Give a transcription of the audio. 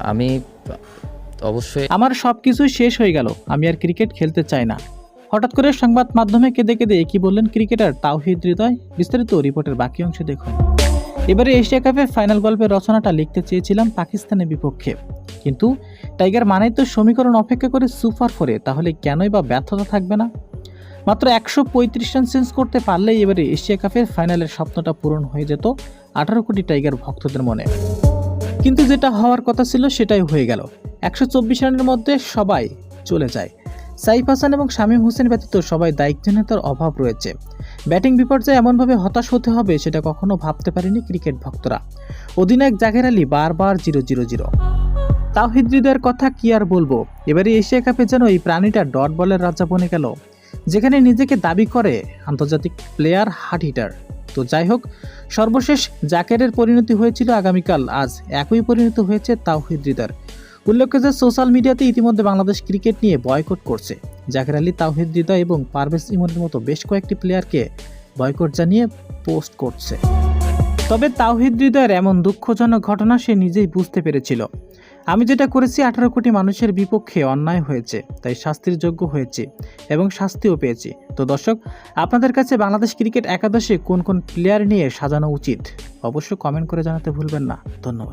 আমি অবশ্যই আমার সব কিছুই শেষ হয়ে গেল। আমি আর ক্রিকেট খেলতে চাই না। হঠাৎ করে সংবাদ মাধ্যমে কেঁদে কেঁদে কি বললেন ক্রিকেটার তাওহিদ হৃদয়? বিস্তারিত রিপোর্টের বাকি অংশ দেখুন। এবারে এশিয়া কাপের ফাইনাল গল্পের রচনাটা লিখতে চেয়েছিলাম পাকিস্তানের বিপক্ষে। কিন্তু টাইগার মানেই তো সমীকরণ অপেক্ষা করে সুপার ফোরে, তাহলে কেনই বা ব্যর্থতা থাকবে না? মাত্র একশো পঁয়ত্রিশ রান চেঞ্জ করতে পারলেই এবারে এশিয়া কাপের ফাইনালের স্বপ্নটা পূরণ হয়ে যেত আঠারো কোটি টাইগার ভক্তদের মনে। কিন্তু যেটা হওয়ার কথা ছিল সেটাই হয়ে গেল। একশো চব্বিশ রানের মধ্যে সবাই চলে যায়। সাইফ হাসান এবং শামীম হোসেন ব্যতীত সবাই দায়িত্বহীনতার অভাব রয়েছে। ব্যাটিং বিপর্যয়ে এমনভাবে হতাশ হতে হবে সেটা কখনো ভাবতে পারেনি ক্রিকেট ভক্তরা। অধিনায়ক জাকের আলী বারবার জিরো জিরো জিরো। তাওহিদ হৃদয়ের কথা কি আর বলব? এবারে এশিয়া কাপে যেন এই প্রাণীটা ডট বলের রাজা বনে গেল। যেখানে নিজেকে দাবি করে আন্তর্জাতিক প্লেয়ার হার্ট হিটার। তো যাই হোক, সর্বশেষ জাকেরের পরিণতি হয়েছিল আগামীকাল। আজ একই পরিণত হয়েছে তাওহিদ উল্লেখ্য যে সোশ্যাল মিডিয়াতে ইতিমধ্যে বাংলাদেশ ক্রিকেট নিয়ে বয়কট করছে। জাকের আলী, তাওহিদ এবং পারভেজ ইমনের মতো বেশ কয়েকটি প্লেয়ারকে বয়কট জানিয়ে পোস্ট করছে। তবে তাওহিদ এমন দুঃখজনক ঘটনা সে নিজেই বুঝতে পেরেছিল। আমি যেটা করেছি, আঠারো কোটি মানুষের বিপক্ষে অন্যায় হয়েছে, তাই শাস্তির যোগ্য হয়েছে এবং শাস্তিও পেয়েছি। তো দর্শক, আপনাদের কাছে বাংলাদেশ ক্রিকেট একাদশে কোন কোন প্লেয়ার নিয়ে সাজানো উচিত, অবশ্য কমেন্ট করে জানাতে ভুলবেন না। ধন্যবাদ।